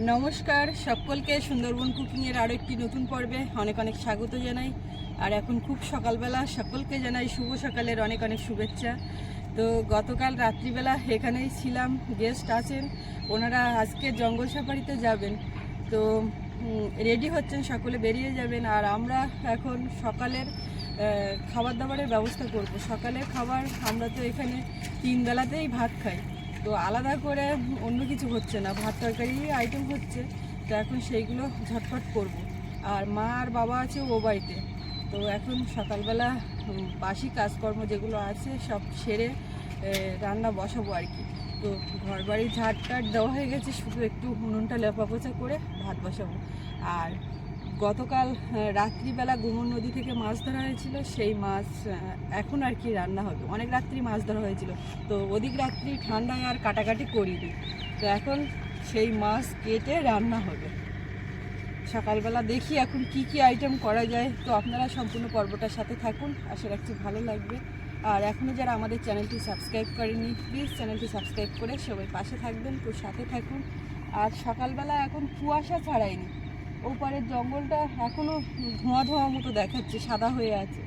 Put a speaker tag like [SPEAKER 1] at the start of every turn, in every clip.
[SPEAKER 1] নমস্কার, সকলকে সুন্দরবন কুকিংয়ের আরও একটি নতুন পর্বে অনেক অনেক স্বাগত জানাই। আর এখন খুব সকালবেলা, সকলকে জানাই শুভ সকালের অনেক অনেক শুভেচ্ছা। তো গতকাল রাত্রিবেলা এখানেই ছিলাম, গেস্ট আছেন, ওনারা আজকে জঙ্গল সাফারিতে যাবেন। তো রেডি হচ্ছেন, সকলে বেরিয়ে যাবেন। আর আমরা এখন সকালের খাবার দাবারের ব্যবস্থা করব। সকালের খাবার আমরা তো এখানে তিন বেলাতেই ভাত খাই। তো আলাদা করে অন্য কিছু হচ্ছে না, ভাত তরকারি আইটেম হচ্ছে, তো এখন সেইগুলো ঝটপট করব। আর মা আর বাবা আছে ও বাড়িতে, তো এখন সকালবেলা বাসি কাজকর্ম যেগুলো আছে সব সেরে রান্না বসাবো আর কি। তো ঘর বাড়ি ঝাড় টাট দেওয়া হয়ে গেছে, শুধু একটু উনুনটা লেপা পোছা করে ভাত বসাবো। আর গতকাল রাত্রিবেলা গুমন নদী থেকে মাছ ধরা হয়েছিল, সেই মাছ এখন আর কি রান্না হবে। অনেক রাত্রি মাছ ধরা হয়েছিল। তো অধিক রাত্রি ঠান্ডায় আর কাটাকাটি করিনি। তো এখন সেই মাছ কেটে রান্না হবে। সকালবেলা দেখি এখন কি কি আইটেম করা যায়। তো আপনারা সম্পূর্ণ পর্বটার সাথে থাকুন। আশা রাখছি ভালো লাগবে। আর এখনও যারা আমাদের চ্যানেলটি সাবস্ক্রাইব করেনি প্লিজ চ্যানেলটি সাবস্ক্রাইব করে সবাই পাশে থাকবেন, তো সাথে থাকুন। আর সকালবেলা এখন কুয়াশা ছাড়ায়নি ওপারের জঙ্গলটা এখনও ধোঁয়া ধোঁয়া মতো দেখাচ্ছে, সাদা হয়ে আছে।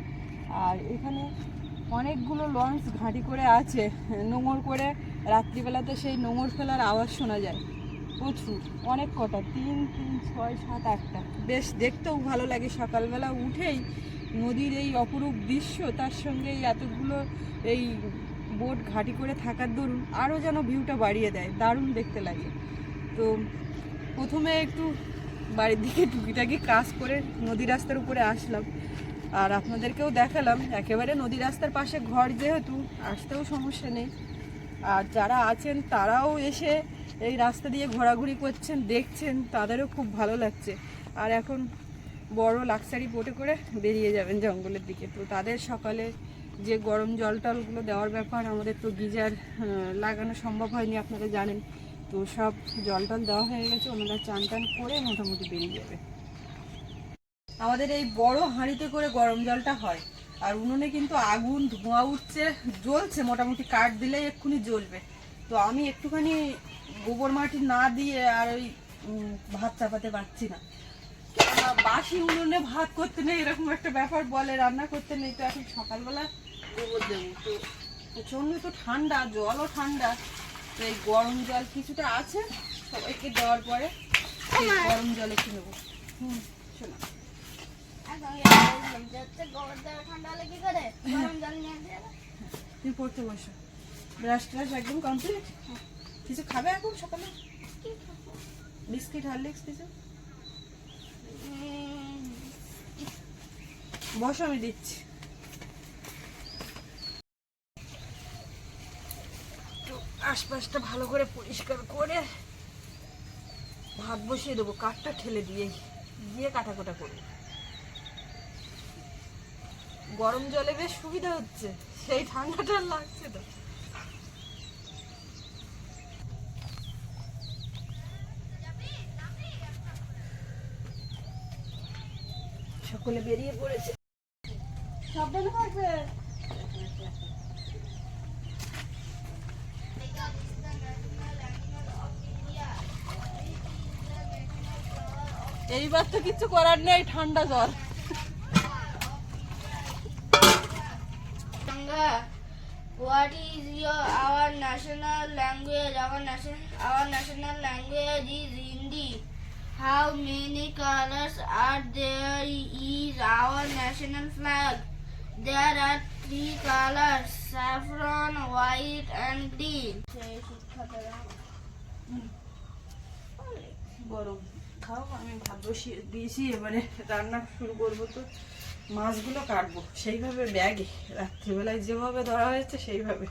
[SPEAKER 1] আর এখানে অনেকগুলো লঞ্চ ঘাঁটি করে আছে, নোঙর করে রাত্রিবেলাতে সেই নোঙর ফেলার আওয়াজ শোনা যায়। প্রচুর, অনেক কটা, তিন তিন, ছয়, সাত, আটটা। বেশ, দেখতেও ভালো লাগে সকালবেলা উঠেই নদীর এই অপরূপ দৃশ্য, তার সঙ্গে এতগুলো এই বোট ঘাঁটি করে থাকার দরুন আরও যেন ভিউটা বাড়িয়ে দেয়, দারুণ দেখতে লাগে। তো প্রথমে একটু বাড়ির দিকে টুকিটাকি কাজ করে নদী রাস্তার উপরে আসলাম। আর আপনাদেরকেও দেখালাম, একেবারে নদী রাস্তার পাশে ঘর যেহেতু, আসতেও সমস্যা নেই। আর যারা আছেন, তারাও এসে এই রাস্তা দিয়ে ঘোরাঘুরি করছেন, দেখছেন, তাদেরও খুব ভালো লাগছে। আর এখন বড় লাক্সারি বোটে করে বেরিয়ে যাবেন জঙ্গলের দিকে। তো তাদের সকালে যে গরম জল টলগুলো দেওয়ার ব্যাপার, আমাদের তো গিজার লাগানো সম্ভব হয়নি, আপনারা জানেন। তো সব জল টল দেওয়া হয়ে গেছে, ওনারা চান টান করে মোটামুটি বেরিয়ে যাবে। আমাদের এই বড় হাঁড়িতে করে গরম জলটা হয়, আর উনুনে কিন্তু আগুন, ধোঁয়া উঠছে, জ্বলছে মোটামুটি, কাঠ দিলেই এক্ষুনি জ্বলবে। তো আমি একটুখানি গোবর মাটি না দিয়ে আর ওই ভাত চাপাতে পারছি না। বাসি উনুনে ভাত করতে নেই, এরকম একটা ব্যাপার বলে, রান্না করতে নেই, তো এখন সকালবেলা গোবর দেবো। তো প্রচণ্ড তো ঠান্ডা, জলও ঠান্ডা। তো এই গরম জল কিছুটা আছে সবাইকে দেওয়ার পরে সেই গরম জল একটু নেব। হুম শোনা। তুমি পড়তে বসো। ব্রাশ ট্রাশ একদম কমপ্লিট কিছু খাবে এখন সকালে? বিস্কিট হরলিক্স কিছু? বসো আমি দিচ্ছি একটু আশপাশটা ভালো করে পরিষ্কার করে ভাত বসিয়ে দেবো, কাঠটা ঠেলে দিয়ে দিয়ে কাটাকোটা করব। গরম জলে বেশ সুবিধা হচ্ছে, সেই ঠান্ডাটা লাগছে তো সকলে বেরিয়ে পড়েছে। সাবধানে থাকবে। এইবার তো কিছু করার নেই ঠান্ডা জল
[SPEAKER 2] what is your our national language? Our nation our national language is Hindi. How many colors are there is our national flag? There are three colors saffron, white and green.
[SPEAKER 1] গরম খাও, আমি ভাত বসিয়ে দিয়েছি, এবারে রান্না শুরু করব তো। মাছগুলো কাটবো। সেইভাবে ব্যাগে রাত্রিবেলায় যেভাবে ধরা হয়েছে, সেইভাবে।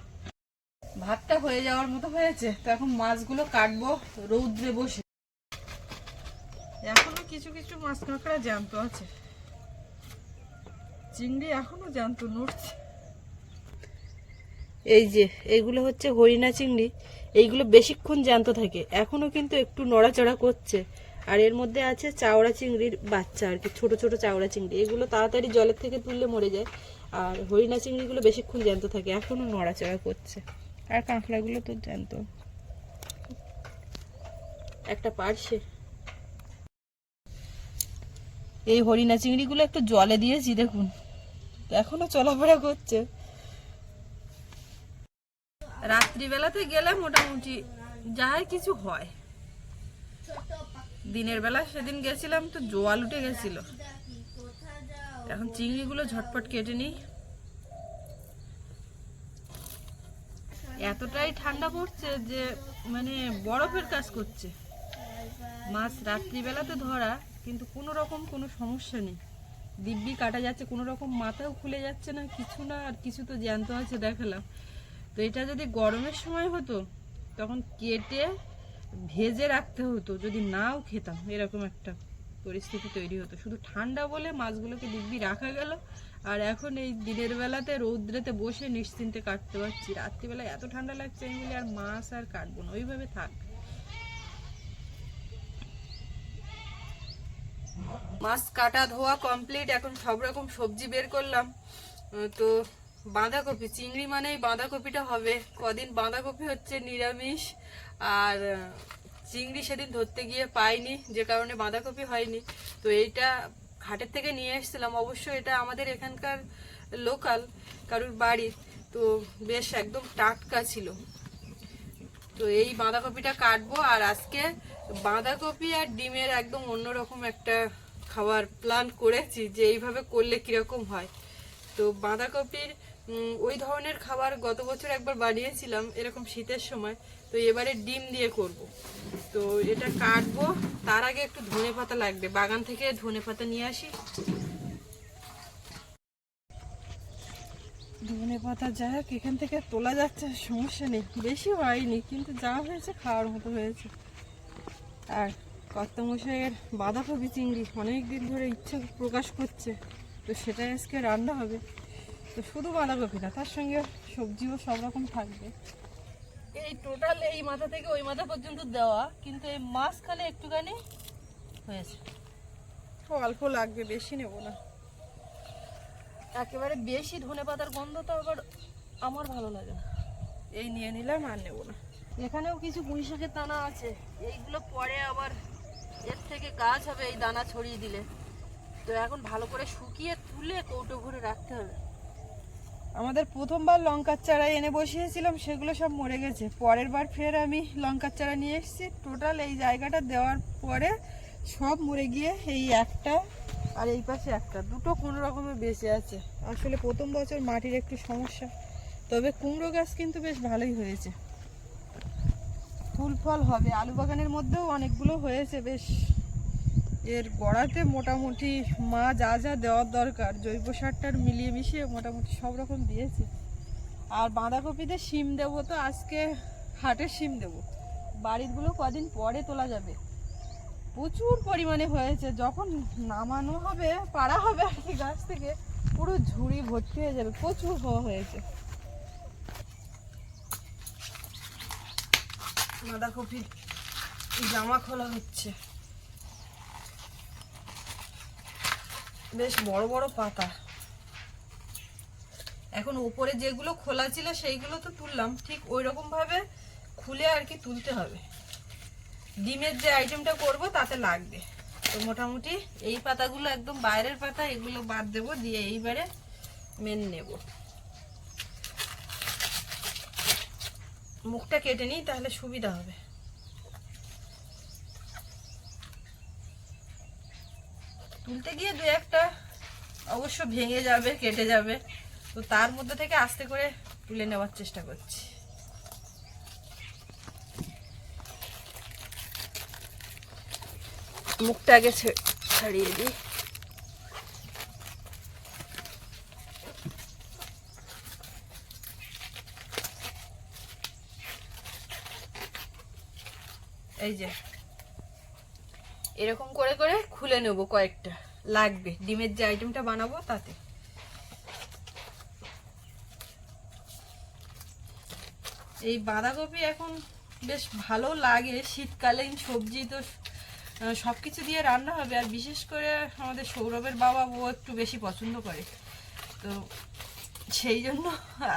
[SPEAKER 1] ভাতটা হয়ে যাওয়ার মতো হয়েছে, তো এখন মাছগুলো কাটবো রৌদ্রে বসে। এখনও কিছু কিছু মাছ কাঁকড়া জ্যান্ত আছে। চিংড়ি এখনও জ্যান্ত নড়ছে। এই যে, এগুলো হচ্ছে হরিণা চিংড়ি। এইগুলো বেশিক্ষণ জ্যান্ত থাকে। এখনও কিন্তু একটু নড়াচড়া করছে। আর এর মধ্যে আছে চাওড়া চিংড়ির বাচ্চা আর কি, ছোট ছোট চাওড়া চিংড়ি। এগুলো তাড়াতাড়ি জলের থেকে তুললে মরে যায়। আর হরিণা চিংড়িগুলো বেশিক্ষণ জ্যান্ত থাকে, এখনও নড়াচড়া করছে। আর কাঁকড়াগুলো তো জ্যান্ত। একটা পারছে এই হরিণা চিংড়িগুলো একটু জলে দিয়েছি, দেখুন। এখনও চলাফেরা করছে। রাত্রিবেলাতে গেলে মোটামুটি যাই কিছু হয়। দিনের বেলা সেদিন গেছিলাম তো জোয়াল উঠে গেছিল। এখন চিংড়িগুলো ঝটপট কেটে নিই। এতটাই ঠান্ডা পড়ছে যে মানে বরফের কাজ করছে। মাছ রাত্রিবেলাতে ধরা, কিন্তু কোনো রকম কোনো সমস্যা নেই। দিব্যি কাটা যাচ্ছে, কোনো রকম মাথাও খুলে যাচ্ছে না, কিছু না, আর কিছু তো জ্যান্ত আছে, দেখালাম। তো এটা যদি গরমের সময় হতো, তখন কেটে ভেজে রাখতে হতো, যদি নাও খেতাম, এরকম একটা পরিস্থিতি তৈরি হতো। শুধু ঠান্ডা বলে মাছগুলোকে দিব্যি রাখা গেল, আর এখন এই দিনের বেলাতে রৌদ্রেতে বসে নিশ্চিন্তে কাটতে পারছি। রাত্রিবেলা এত ঠান্ডা লাগছে আমি বলি আর মাছ আর কাটবো না, ওইভাবে থাক। মাছ কাটা ধোয়া কমপ্লিট এখন সব রকম সবজি বের করলাম। তো বাঁধাকপি, চিংড়ি মানেই বাঁধাকপিটা হবে। কদিন বাঁধাকপি হচ্ছে নিরামিষ, আর চিংড়ি সেদিন ধরতে গিয়ে পাইনি, যে কারণে বাঁধাকপি হয়নি। তো এইটা ঘাটের থেকে নিয়ে এসেছিলাম। অবশ্য এটা আমাদের এখানকার লোকাল, কারুর বাড়ির। তো বেশ একদম টাটকা ছিল। তো এই বাঁধাকপিটা কাটবো, আর আজকে বাঁধাকপি আর ডিমের একদম অন্যরকম একটা খাবার প্ল্যান করেছি যে এইভাবে করলে কীরকম হয়। তো বাঁধাকপির ওই ধরনের খাবার গত বছর একবার বানিয়েছিলাম এরকম শীতের সময়, তো এবারে ডিম দিয়ে করব। তো এটা কাটবো, তার আগে একটু ধনে পাতা লাগবে। বাগান থেকে ধনে পাতা নিয়ে আসি। ধনে পাতা যাই হোক, এখান থেকে তোলা যাচ্ছে, সমস্যা নেই। বেশি হয়নি, কিন্তু যা হয়েছে, খাওয়ার মতো হয়েছে। আর কর্তামশাইয়ের বাঁধাকপি চিংড়ি অনেক দিন ধরে ইচ্ছা প্রকাশ করছে, তো সেটাই আজকে রান্না হবে। তো শুধু বাঁধাকপি না তার সঙ্গে সবজিও সব রকম থাকবে। এই টোটাল এই মাথা থেকে ওই মাথা পর্যন্ত দেওয়া কিন্তু এই মাঝখানে একটুখানি হয়েছে। অল্প লাগবে বেশি নেব না। একেবারে বেশি ধনে পাতার গন্ধ তো আবার আমার ভালো লাগে না। এই নিয়ে নিলাম আর নেব না। এখানেও কিছু পুঁই শাকের দানা আছে। এইগুলো পরে আবার এর থেকে গাছ হবে এই দানা ছড়িয়ে দিলে। তো এখন ভালো করে শুকিয়ে তুলে কৌটো ঘরে রাখতে হবে। আমাদের প্রথমবার লঙ্কার চারা এনে বসিয়েছিলাম, সেগুলো সব মরে গেছে। পরের বার ফের আমি লঙ্কার চারা নিয়ে এসেছি। টোটাল এই জায়গাটা দেওয়ার পরে সব মরে গিয়ে এই একটা আর এই পাশে একটা। দুটো কোনো রকমে বেঁচে আছে। আসলে প্রথম বছর মাটির একটু সমস্যা, তবে কুমড়ো গাছ কিন্তু বেশ ভালোই হয়েছে। ফুল ফল হবে। আলু বাগানের মধ্যেও অনেকগুলো হয়েছে, বেশ এর গোড়াতে মোটামুটি মা যা যা দেওয়ার দরকার, জৈব সারটার মিলিয়ে মিশিয়ে মোটামুটি সব রকম দিয়েছি। আর বাঁধাকপিতে শিম দেবো তো, আজকে হাটের শিম দেবো। বাড়িরগুলো কদিন পরে তোলা যাবে। প্রচুর পরিমাণে হয়েছে, যখন নামানো হবে, পাড়া হবে আর কি, গাছ থেকে পুরো ঝুড়ি ভর্তি হয়ে যাবে, প্রচুর হওয়া হয়েছে। বাঁধাকপির জামা খোলা হচ্ছে। বেশ বড় বড় পাতা। এখন উপরে যেগুলো খোলা ছিল সেইগুলো তো তুললাম। ঠিক ওই রকম ভাবে খুলে আর কি তুলতে হবে। ডিমের যে আইটেমটা করব তাতে লাগবে। তো মোটামুটি এই পাতাগুলো একদম বাইরের পাতা, এগুলো বাদ দেবো, দিয়ে এইবারে মেন নেব। মুখটা কেটে নিই, তাহলে সুবিধা হবে। তুলতে গিয়ে দু একটা অবশ্য ভেঙে যাবে, কেটে যাবে। তো তার মধ্যে থেকে আস্তে করে তুলে নেওয়ার চেষ্টা করছি। মুখটা আগে ছাড়িয়ে দিই। এই যে। এরকম করে করে খুলে নেব কয়েকটা। লাগবে। ডিমের যে আইটেমটা বানাবো তাতে। এই বাঁধাকপি এখন বেশ ভালো লাগে। শীতকালীন সবজি তো সব কিছু দিয়ে রান্না হবে। আর বিশেষ করে আমাদের সৌরভের বাবা, ও একটু বেশি পছন্দ করে। তো সেই জন্য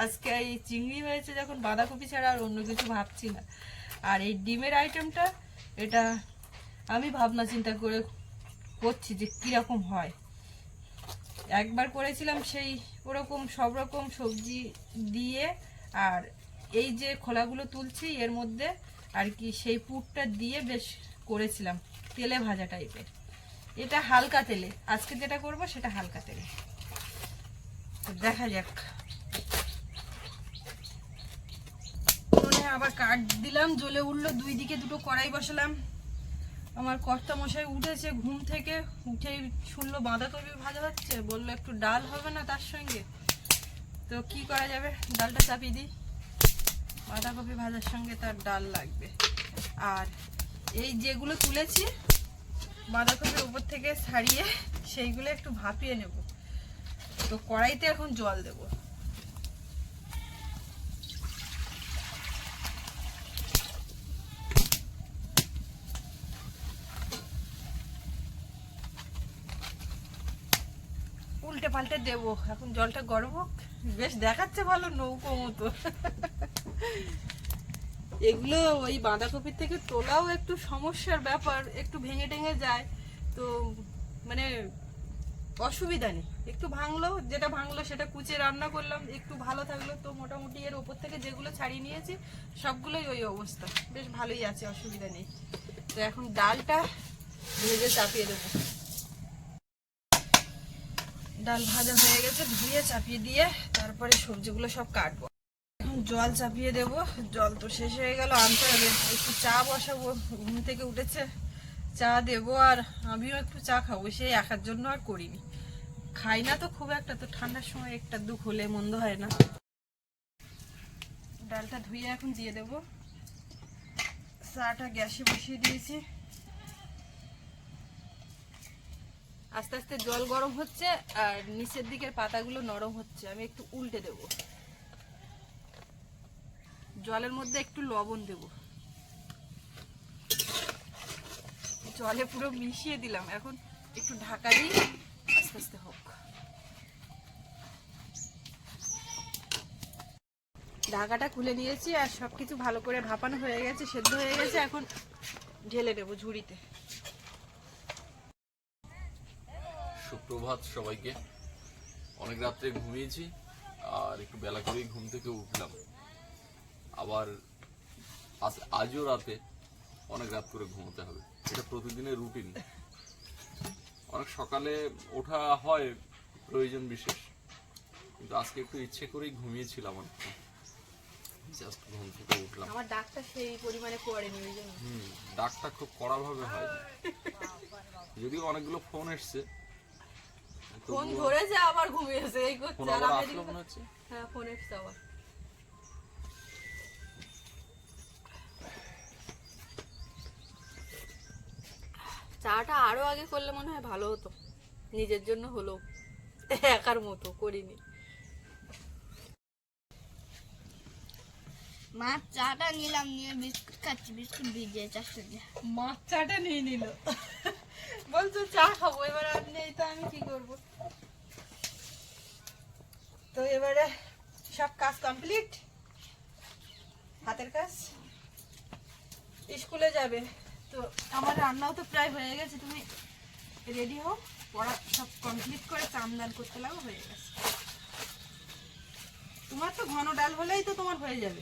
[SPEAKER 1] আজকে এই চিংড়ি হয়েছে যখন বাঁধাকপি ছাড়া আর অন্য কিছু ভাবছি না। আর এই ডিমের আইটেমটা এটা আমি ভাবনা চিন্তা করে করছি যে কীরকম হয়। একবার করেছিলাম সেই ওরকম সব রকম সবজি দিয়ে আর এই যে খোলাগুলো তুলছি এর মধ্যে আর কি সেই পুরটা দিয়ে বেশ করেছিলাম, তেলে ভাজা টাইপের এটা হালকা তেলে, আজকে যেটা করব সেটা হালকা তেলে। দেখা যাক। আবার কাঠ দিলাম, জ্বলে উঠল, দুই দিকে দুটো কড়াই বসালাম। আমার কর্তা মশাই উঠেছে ঘুম থেকে, উঠেই শুনলো বাঁধাকপি ভাজা হচ্ছে, বলল একটু ডাল হবে না তার সঙ্গে। তো কি করা যাবে? ডালটা চাপিয়ে দিই। বাঁধাকপি ভাজার সঙ্গে তার ডাল লাগবে। আর এই যেগুলো তুলেছি, বাঁধাকপির উপর থেকে ছাড়িয়ে সেইগুলো একটু ভাপিয়ে নেব। তো কড়াইতে এখন জল দেবো। উল্টে পাল্টে দেবো। এখন জলটা গরম হোক। বেশ দেখাচ্ছে ভালো নৌকো মতো। এগুলো ওই বাঁধাকপির থেকে তোলাও একটু সমস্যার ব্যাপার, একটু ভেঙে টেঙে যায়। তো মানে অসুবিধা নেই। একটু ভাঙলো, যেটা ভাঙলো সেটা কুচে রান্না করলাম। একটু ভালো থাকল তো মোটামুটি এর ওপর থেকে যেগুলো ছাড়িয়ে নিয়েছি, সবগুলোই ওই অবস্থা। বেশ ভালোই আছে, অসুবিধা নেই। তো এখন ডালটা ভেজে চাপিয়ে দেবো। ডাল ভাজা হয়ে গেছে, ধুয়ে চাপিয়ে দিয়ে তারপরে সবজিগুলো সব কাটবো। এখন জল চাপিয়ে দেব। জল তো শেষ হয়ে গেল, আনতে হবে। একটু চা বসাবো, ঘুম থেকে উঠেছে। চা দেবো আর আমিও একটু চা খাব, সেই একার জন্য আর করিনি। খাই না তো খুব একটা, তো ঠান্ডার সময় একটা দুঃখ হলে মন্দ হয় না। ডালটা ধুয়ে এখন দিয়ে দেবো। চাটা গ্যাসে বসিয়ে দিয়েছি। আস্তে আস্তে জল গরম হচ্ছে আর নিচের দিকের পাতাগুলো নরম হচ্ছে। আমি একটু উল্টে দেব। জলের মধ্যে একটু লবণ দেব। জলে পুরো মিশিয়ে দিলাম। এখন একটু ঢাকা দিই। আস্তে আস্তে হোক। ঢাকাটা খুলে নিয়েছি আর সবকিছু ভালো করে ভাপানো হয়ে গেছে, সেদ্ধ হয়ে গেছে। এখন ঢেলে দেবো ঝুড়িতে।
[SPEAKER 3] সুপ্রভাত সবাইকে। অনেক রাত্রে ঘুমিয়েছি আর একটু বেলা করেই ঘুম থেকে উঠলাম। আবার আজ- আজও রাতে অনেক রাত করে ঘুমোতে হবে। এটা প্রতিদিনের রুটিন। অনেক সকালে ওঠা হয় প্রয়োজন বিশেষ কিন্তু আজকে একটু ইচ্ছে করেই ঘুমিয়েছিলাম আর জাস্ট ঘুম থেকে উঠলাম।
[SPEAKER 1] আমার ডাক্তার সেই পরিমাণে করেনি ওই জন্য।
[SPEAKER 3] হুম ডাকটা খুব কড়াভাবে হয়। যদিও অনেকগুলো ফোন এসছে
[SPEAKER 1] ফোন ধরেছে আবার ঘুমিয়েছে। এই করছে। আর আমি
[SPEAKER 3] মনে
[SPEAKER 1] হ্যাঁ ফোন এসছে আবার। চাটা আরও আগে করলে মনে হয় ভালো হতো। নিজের জন্য হলো। একার মতো করিনি।
[SPEAKER 2] মা চাটা নিলাম নিয়ে বিস্কুট খাচ্ছি বিস্কুট ভিজিয়ে চারশো দিয়ে।
[SPEAKER 1] মাছ চাটা নিয়ে নিল। বলছো চা খাব, এবার আর নেই তো আমি কি করব? তো এবারে সব কাজ কমপ্লিট হাতের কাজ। স্কুলে যাবে। তো আমার রান্নাও তো প্রায় হয়ে গেছে। তুমি রেডি হও? পড়া সব কমপ্লিট করে চান দান করতে লাগো, হয়ে গেছে। তোমার তো ঘন ডাল হলেই তো তোমার হয়ে যাবে।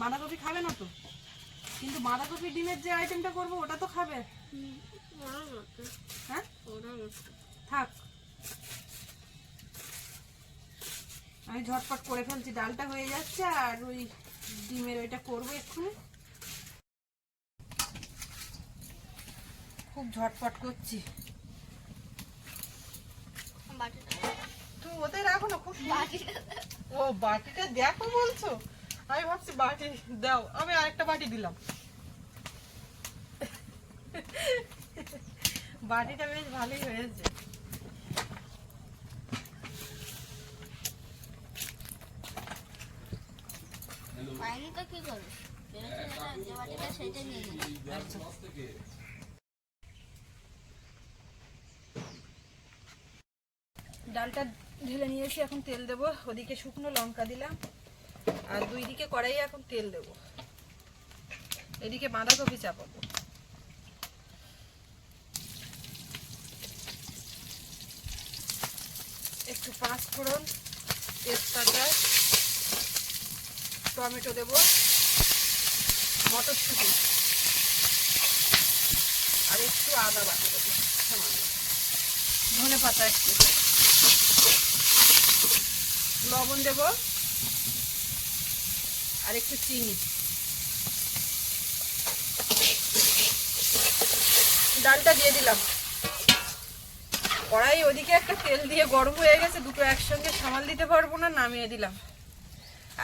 [SPEAKER 1] বাঁধাকপি খাবে না তো? কিন্তু বাঁধাকপি ডিমের যে আইটেমটা করব, ওটা তো খাবে। হ্যাঁ থাক। আমি ঝটপট করে ফেলছি ডালটা হয়ে যাচ্ছে আর ওই ডিমের ওইটা করব এক্ষুনি খুব ঝটপট করছি। তুমি ওতে রাখো না খুব। ও বাটিটা দেখো বলছো? আমি ভাবছি বাটি দাও আমি আরেকটা বাটি দিলাম। বাটিটা বেশ ভালোই হয়েছে।
[SPEAKER 2] পাইনি তো কি করব যে বাটিটা সেটা নিয়ে নিলাম
[SPEAKER 1] ডালটা ঢেলে নিয়েছি এখন তেল দেবো। ওদিকে শুকনো লঙ্কা দিলাম। আর দুই দিকে কড়াইয়ে এখন তেল দেবো। এদিকে বাঁধাকপি চাপাবো। একটু পাঁচ ফোড়ন তেজপাতা টমেটো দেব, মটরশুঁটি, আর একটু আদা বাটা দেবো, সামান্য। ধনে পাতা একটু। লবণ দেব, আর একটু চিনি। ডালটা দিয়ে দিলাম। কড়াই ওদিকে একটা তেল দিয়ে গরম হয়ে গেছে, দুটো একসঙ্গে সামাল দিতে পারব না, নামিয়ে দিলাম।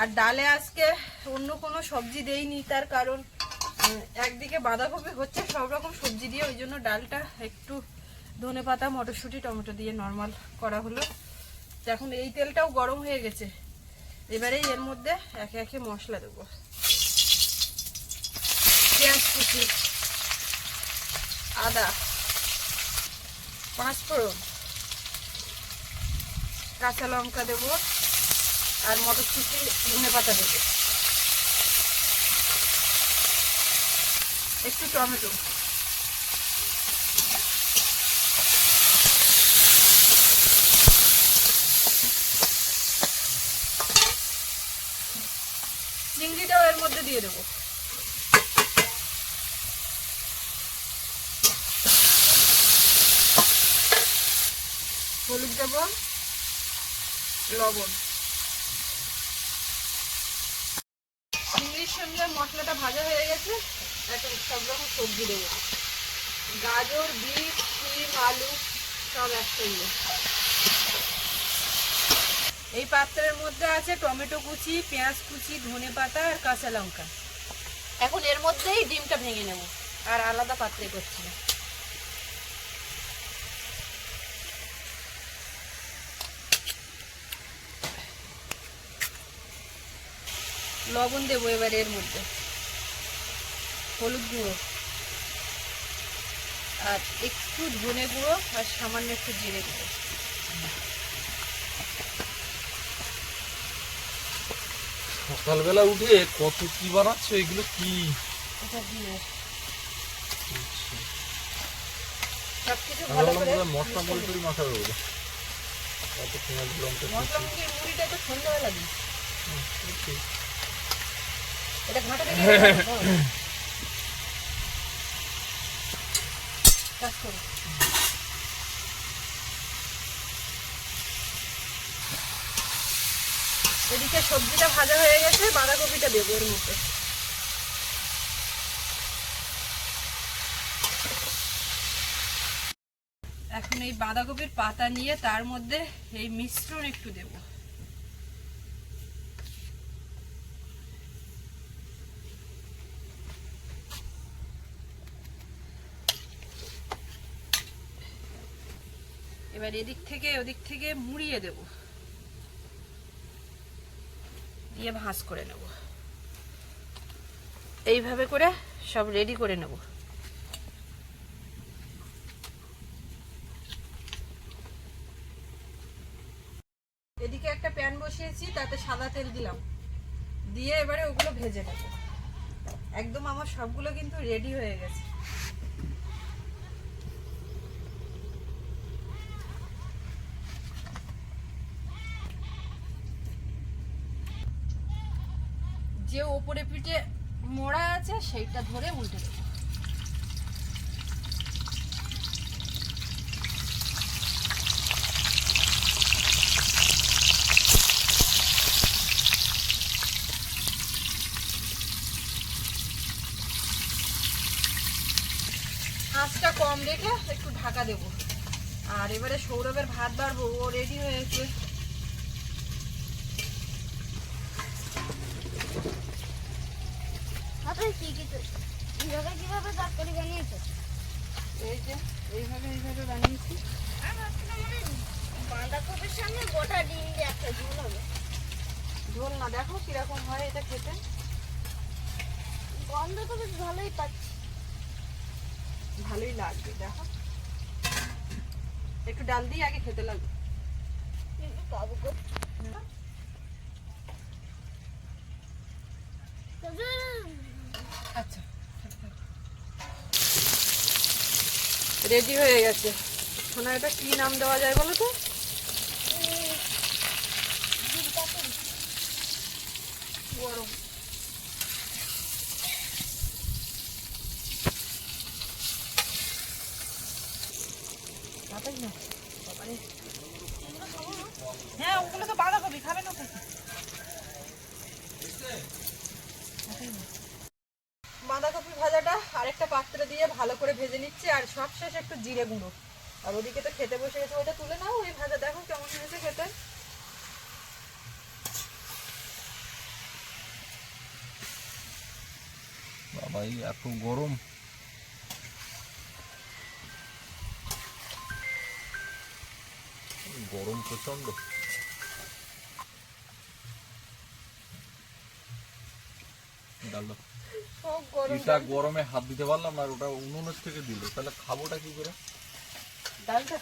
[SPEAKER 1] আর ডালে আজকে অন্য কোনো সবজি দেইনি, তার কারণ একদিকে বাঁধাকপি হচ্ছে, সব রকম সবজি দিয়ে, ওই জন্য ডালটা একটু ধনে পাতা, মটরশুঁটি, টমেটো দিয়ে নর্মাল করা হলো। এখন এই তেলটাও গরম হয়ে গেছে। এবারেই এর মধ্যে একে একে মশলা দেবো। পেঁয়াজ কুচি, আদা। পাঁচ ফোড়ন। কাঁচা লঙ্কা দেবো আর মটরশুঁটি, ধনে পাতা দেবো। একটু টমেটো। চিংড়িটাও এর মধ্যে দিয়ে দেবো হলুদ দেব লবণ। চিংড়ির সঙ্গে মশলাটা ভাজা হয়ে গেছে এখন সব রকম সবজি দেবো। গাজর বিট সিম আলু সব একসঙ্গে। এই পাত্রের মধ্যে আছে টমেটো কুচি পেঁয়াজ কুচি ধনে পাতা আর কাঁচা লঙ্কা। এখন এর মধ্যেই ডিমটা ভেঙে নেব। আর আলাদা পাত্রে করছি। না লবণ দেবো এবার এর মধ্যে। হলুদ গুঁড়ো। আর একটু ধনে গুঁড়ো আর সামান্য একটু জিরে গুঁড়ো।
[SPEAKER 3] সকালবেলা উঠে কত কি বানাচ্ছ? এগুলো কি?
[SPEAKER 1] করে
[SPEAKER 3] মশলা
[SPEAKER 1] মশলা মুড়িটা তো সন্ধ্যাবেলা দিই এটা ঘাঁটা থেকে কাজ করো এদিকে সবজিটা ভাজা হয়ে গেছে, বাঁধাকপিটা দেবো এর মধ্যে। এখন এই বাঁধাকপির পাতা নিয়ে তার মধ্যে এই মিশ্রণ একটু দেব। এবার এদিক থেকে ওদিক থেকে মুড়িয়ে দেব। দিয়ে ভাঁজ করে নেব। এইভাবে করে সব রেডি করে নেব। এদিকে একটা প্যান বসিয়েছি, তাতে সাদা তেল দিলাম। দিয়ে এবারে ওগুলো ভেজে নেব। একদম আমার সবগুলো কিন্তু রেডি হয়ে গেছে। যে ওপরে পিঠে মোড়া আছে, সেইটা ধরে উল্টে দেবো। আঁচটা কম রেখে একটু ঢাকা দেব। আর এবারে সৌরভের ভাত বাড়বো, ও রেডি হয়েছে
[SPEAKER 2] আপনার কি কি এইভাবে কীভাবে তরকারি বানিয়েছো?
[SPEAKER 1] এই যে এইভাবে এইভাবে বানিয়েছি।
[SPEAKER 2] বাঁধাকপির সঙ্গে গোটা ডিম দিয়ে একটা ঝোল হবে।
[SPEAKER 1] ঝোল না দেখো কীরকম হয় এটা খেতে।
[SPEAKER 2] গন্ধ তো বেশ ভালোই পাচ্ছি।
[SPEAKER 1] ভালোই লাগবে দেখো। একটু ডাল দিয়ে আগে খেতে লাগবে।
[SPEAKER 2] কিন্তু পাবো
[SPEAKER 1] আচ্ছা রেডি হয়ে গেছে। সোনা এটা কী নাম দেওয়া যায় বলো তো?
[SPEAKER 3] এত গরম। গরম
[SPEAKER 1] প্রচণ্ড গরম
[SPEAKER 3] এটা গরমে হাত দিতে পারলাম আর ওটা উনুনের থেকে দিল। তাহলে খাবোটা কি করে?
[SPEAKER 1] ডালটা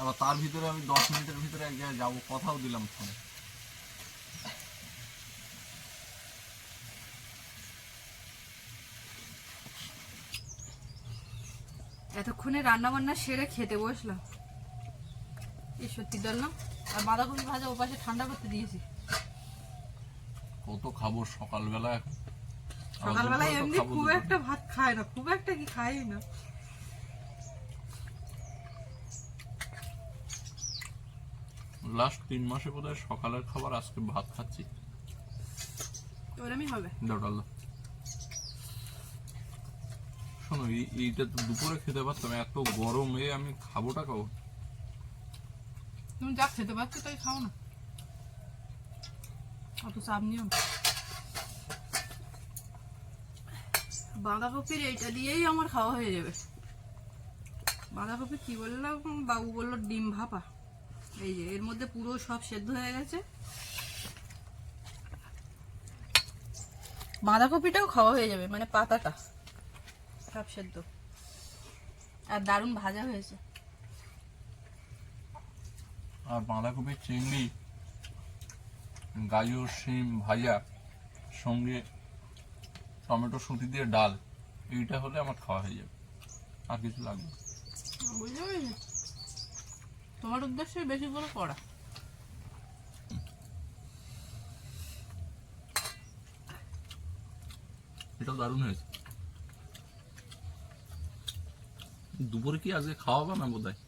[SPEAKER 3] আবার তার ভিতরে আমি দশ মিনিটের ভিতরে এক জায়গায় যাব কথাও দিলাম ফোনে।
[SPEAKER 1] এতক্ষণে রান্না বান্না সেরে খেতে বসলাম এই সত্যি ডাল না আর বাঁধাকপি ভাজা ও পাশে ঠান্ডা করতে দিয়েছি।
[SPEAKER 3] কত খাব সকালবেলা
[SPEAKER 1] সকালবেলায়
[SPEAKER 3] আবার
[SPEAKER 1] এমনি
[SPEAKER 3] খুব
[SPEAKER 1] একটা ভাত খায় না খুব একটা কি খাই না।
[SPEAKER 3] লাস্ট তিন মাসে বোধহয় সকালের খাবার আজকে ভাত খাচ্ছি।
[SPEAKER 1] ওরমই হবে।
[SPEAKER 3] দাও ডাল দাও। শোনো এইটা তো দুপুরে খেতে পারতাম, এত গরমে আমি খাবোটা খাব।
[SPEAKER 1] তুমি যা খেতে পারছ তাই খাও না। অত চাপ নিও। বাঁধাকপির এইটা দিয়েই আমার খাওয়া হয়ে যাবে। বাঁধাকপি কি বললাম বাবু বলল ডিম ভাপা। এই যে, এর মধ্যে পুরো সব সেদ্ধ হয়ে গেছে। বাঁধাকপিটাও খাওয়া হয়ে যাবে মানে পাতাটা। সব সেদ্ধ। আর দারুণ ভাজা হয়েছে।
[SPEAKER 3] আর বাঁধাকপির চিংড়ি গাজর শিম ভাজা সঙ্গে টমেটো সুটি দিয়ে ডাল এইটা হলে আমার খাওয়া হয়ে যাবে। আর কিছু লাগবে
[SPEAKER 1] বুঝতে পেরেছি। তোমার উদ্দেশ্যে বেশি করে করা
[SPEAKER 3] এটাও দারুণ হয়েছে। দুপুরে কি আজকে খাওয়াবা না বোধ হয়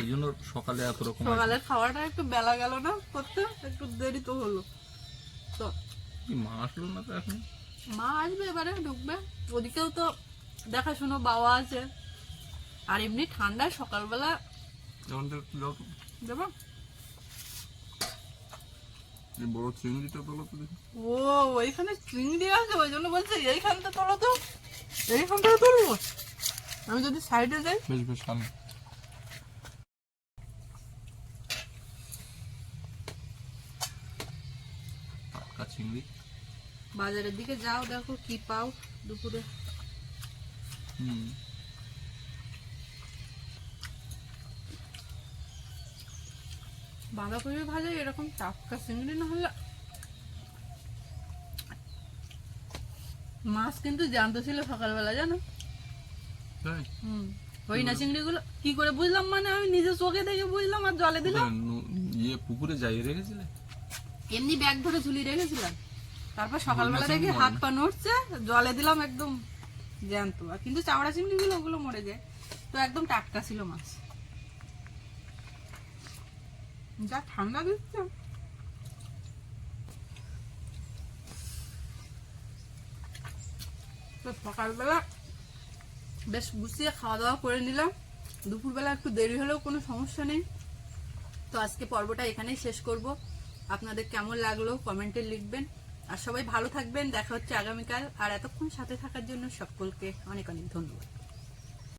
[SPEAKER 3] এই জন্য সকালে এত রকম
[SPEAKER 1] সকালের খাওয়াটা একটু বেলা গেল না করতে একটু দেরি তো হলো। তো
[SPEAKER 3] কি মা আসলো না তো এখন?
[SPEAKER 1] মা আসবে এবারে ঢুকবে। ওদিকেও তো দেখাশুনো বাবা আছে। আর এমনি ঠান্ডায় সকালবেলা। দেবো।
[SPEAKER 3] বড় চিংড়িটা তোলো তো
[SPEAKER 1] ও ওইখানে চিংড়ি আছে ওই জন্য বলছে এইখানটা তোলো তো। এইখানটা তুলবো? আমি যদি সাইডে যাই?
[SPEAKER 3] বেশ বেশ টাটকা চিংড়ি।
[SPEAKER 1] বাজারের দিকে যাও দেখো কি পাও দুপুরে।
[SPEAKER 3] হুম।
[SPEAKER 1] বাঁধাকপি ভাজা এরকম টাটকা চিংড়ি না হলে মাছ কিন্তু জানতে ছিল সকালবেলা জানো? ওই চিংড়িগুলো কি করে বুঝলাম মানে আমি নিজে চোখে দেখে বুঝলাম আর জলে দিলাম।
[SPEAKER 3] ইয়ে পুকুরে যাই রেখেছিলে?
[SPEAKER 1] এমনি ব্যাগ ধরে ঝুলি রেখেছিলাম। তারপর সকালবেলা দেখি হাত পা নড়ছে জলে দিলাম একদম জ্যান্ত। আর কিন্তু চামড়া চিংড়িগুলো ওগুলো মরে যায়। তো একদম টাটকা ছিল মাছ। যা ঠান্ডা দিচ্ছে। তো সকালবেলা বেশ গুছিয়ে খাওয়া দাওয়া করে নিলাম। দুপুরবেলা একটু দেরি হলেও কোনো সমস্যা নেই। তো আজকে পর্বটা এখানেই শেষ করব। আপনাদের কেমন লাগল কমেন্টে লিখবেন। আর সবাই ভালো থাকবেন। দেখা হচ্ছে আগামীকাল। আর এতক্ষণ সাথে থাকার জন্য সকলকে অনেক অনেক ধন্যবাদ।